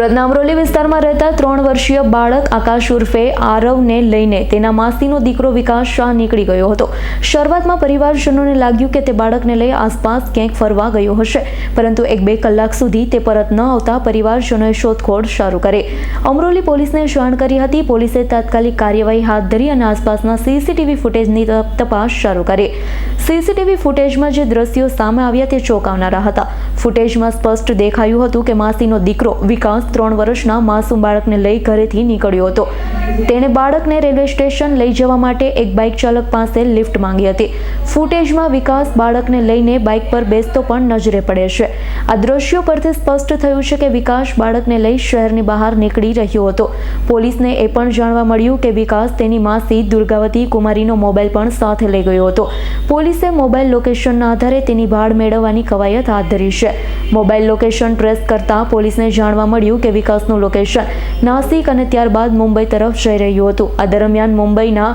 સુરતના અમરોલી વિસ્તારમાં રહેતા ત્રણ વર્ષીય બાળક આકાશ ઉર્ફે આરવને લઈને તેના માસીનો દીકરો વિકાસ શાહ નીકળી ગયો હતો. શરૂઆતમાં પરિવારજનોને લાગ્યું કે તે બાળકને લઈ આસપાસ ક્યાંક ફરવા ગયો હશે, પરંતુ એક બે કલાક સુધી તે પરત ન આવતા પરિવારજનોએ શોધખોળ શરૂ કરી. અમરોલી પોલીસને જાણ કરી હતી. પોલીસે તાત્કાલિક કાર્યવાહી હાથ ધરી અને આસપાસના સીસીટીવી ફૂટેજની તપાસ શરૂ કરી. સીસીટીવી ફૂટેજમાં જે દ્રશ્યો સામે આવ્યા તે ચોંકાવનારા હતા. ફૂટેજમાં સ્પષ્ટ દેખાયું હતું કે માસીનો દીકરો વિકાસ ત્રણ વર્ષના માસૂમ બાળકને લઈ ઘરેથી નીકળ્યો હતો. તેણે બાળકને રેલવે સ્ટેશન લઈ જવા માટે એક બાઇક ચાલક પાસે લિફ્ટ માંગી હતી. ફૂટેજમાં વિકાસ બાળકને લઈને બાઇક પર બેસતો પણ નજરે પડે છે. આ દ્રશ્યો પરથી સ્પષ્ટ થયું છે કે વિકાસ બાળકને લઈ શહેરની બહાર નીકળી રહ્યો હતો. પોલીસને એ પણ જાણવા મળ્યું કે વિકાસ તેની માસી દુર્ગાવતી કુમારીનો મોબાઈલ પણ સાથે લઈ ગયો હતો. પોલીસે મોબાઈલ લોકેશનના આધારે તેની ભાળ મેળવવાની કવાયત હાથ ધરી છે. મોબાઈલ લોકેશન ટ્રેસ કરતા પોલીસને જાણવા મળ્યું કે વિકાસનું લોકેશન નાસિક અને ત્યારબાદ મુંબઈ તરફ જઈ રહ્યું હતું. આ દરમિયાન મુંબઈના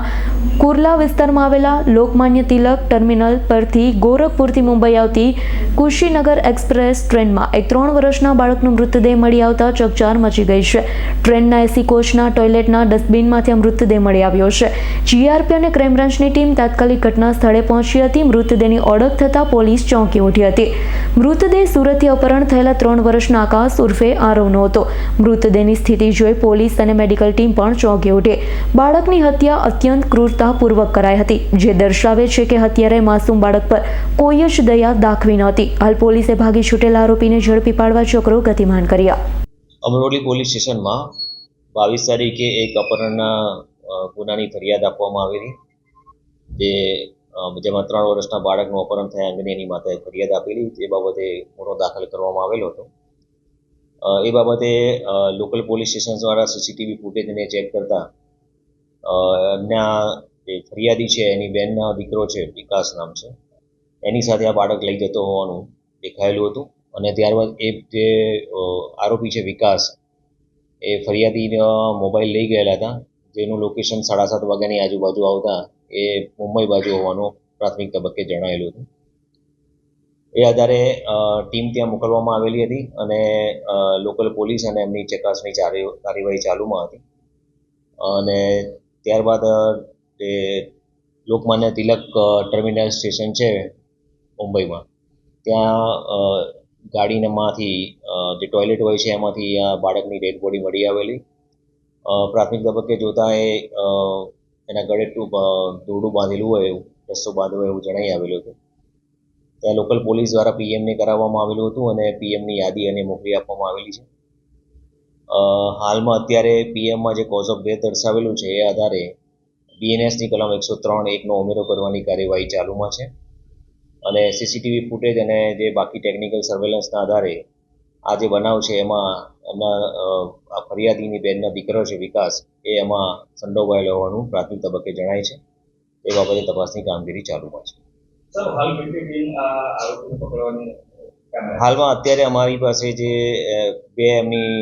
કુર્લા વિસ્તારમાં આવેલા લોકમાન્ય તિલક ટર્મિનલ પરથી ગોરખપુરથી મુંબઈ આવતી કુશીનગર એક્સપ્રેસ ટ્રેનમાં એક ત્રણ વર્ષના બાળકનો મૃતદેહ મળી આવતા ચકચાર મચી ગઈ છે. ટ્રેનના એસી કોચના, ટોયલેટના ડસ્ટબિનમાંથી આ મૃતદેહ મળી આવ્યો છે. જીઆરપી અને ક્રાઇમબ્રાન્ચની ટીમ તાત્કાલિક ઘટના સ્થળે પહોંચી હતી. મૃતદેહની ઓળખ થતાં પોલીસ ચોંકી ઉઠી હતી. મૃતદેહ સુરતથી અપહરણ થયેલા ત્રણ વર્ષના આકાશ ઉર્ફે આરવનો હતો. મૃતદેહની સ્થિતિ જોઈ પોલીસ અને મેડિકલ ટીમ પણ ચોંકી ઉઠી. બાળકની હત્યા અત્યંત ક્રૂરતાપૂર્વક કરાઈ હતી. જે દર્શાવે છે કે હત્યારે માસૂમ બાળક પર કોઈ જ દયા દાખવી નહોતી. હાલ પોલીસે ભાગી છૂટેલા આરોપીને ઝડપી પાડવા ચક્રો ગતિમાન કર્યા. અમરોલી પોલીસ સ્ટેશનમાં બાવીસ તારીખે એક અપહરણના ગુનાની ફરિયાદ આપવામાં આવેલી. જે જેમાં ત્રણ વર્ષના બાળકનું અપહરણ થયા અંગેની એની માતાએ ફરિયાદ આપેલી. તે બાબતે ગુનો દાખલ કરવામાં આવેલો હતો. એ બાબતે લોકલ પોલીસ સ્ટેશન દ્વારા સીસીટીવી ફૂટેજને ચેક કરતા એમના જે ફરિયાદી છે, એની બેનના દીકરો છે, વિકાસ નામ છે, એની સાથે આ બાળક લઈ જતો હોવાનું દેખાયેલું હતું. અને ત્યારબાદ એ જે આરોપી છે, વિકાસ, એ ફરિયાદીનો મોબાઈલ લઈ ગયેલા હતા, જેનું લોકેશન સાડા સાત વાગ્યાની આજુબાજુ આવતા, એ મુંબઈ બાજુ હોવાનું પ્રાથમિક તબક્કે જણાયેલું હતું. એ આધારે ટીમ ત્યાં મોકલવામાં આવેલી હતી અને લોકલ પોલીસ અને એમની ચકાસણી કાર્યવાહી ચાલુમાં હતી. અને ત્યારબાદ એ લોકમાન્ય તિલક ટર્મિનલ સ્ટેશન છે મુંબઈમાં. ત્યાં ગાડીનામાંથી જે ટોયલેટ હોય છે એમાંથી આ બાળકની ડેડ બોડી મળી આવેલી. પ્રાથમિક તબક્કે જોતાં એ એના ગળે દોરડું બાંધેલું હોય એવું, રસ્સો બાંધ્યો એવું જણાઈ આવેલું હતું. ત્યાં લોકલ પોલીસ દ્વારા પીએમને કરાવવામાં આવેલું હતું અને પીએમની યાદી અને મોકલી આપવામાં આવેલી છે. હાલમાં અત્યારે પીએમમાં જે કોઝ ઓફ ડેથ દર્શાવેલું છે એ આધારે બીએનએસની કલમ એકસો ત્રણ એકનો ઉમેરો કરવાની કાર્યવાહી ચાલુમાં છે. અને સીસીટીવી ફૂટેજ અને જે બાકી ટેકનિકલ સર્વેલન્સના આધારે આ જે બનાવ છે એમાં એમના આ ફરિયાદીની બેનનો દીકરો છે વિકાસ એ એમાં સંડોવાયેલો હોવાનું પ્રાથમિક તબક્કે જણાય છે. એ બાબતે તપાસની કામગીરી ચાલુમાં છે. હાલમાં અત્યારે અમારી પાસે જે બે એમની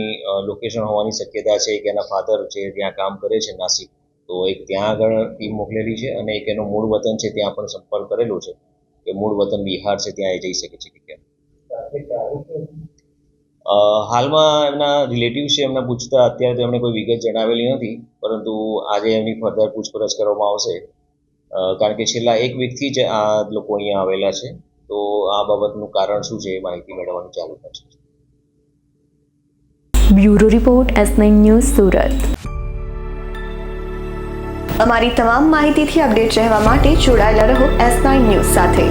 લોકેશન હોવાની શક્યતા છે એક એના ફાધર છે ત્યાં કામ કરે છે નાસિક. તો એક ત્યાં આગળ ટીમ મોકલેલી છે અને એક એનું મૂળ વતન છે ત્યાં પણ સંપર્ક કરેલો છે. કે મૂળ વતન બિહાર છે ત્યાં એ જઈ શકે છે કે અ, હાલમાં એમના રિલેટિવ છે એમને પૂછતા અત્યારે તો એમણે કોઈ વિગત જણાવેલી નથી પરંતુ આજે એમની ફર્ધર પૂછપરછ કરવામાં આવશે. કારણ કે છેલ્લા એક વીકથી જ આ લોકો અહીંયા આવેલા છે. તો આ બાબતનું કારણ શું છે એ માહિતી મેળવવાનું ચાલુ કરશે bureau report S nine news Surat. અમારી તમામ માહિતીથી અપડેટ રહેવા માટે જોડાયેલા રહો એસ નાઇન ન્યૂઝ સાથે.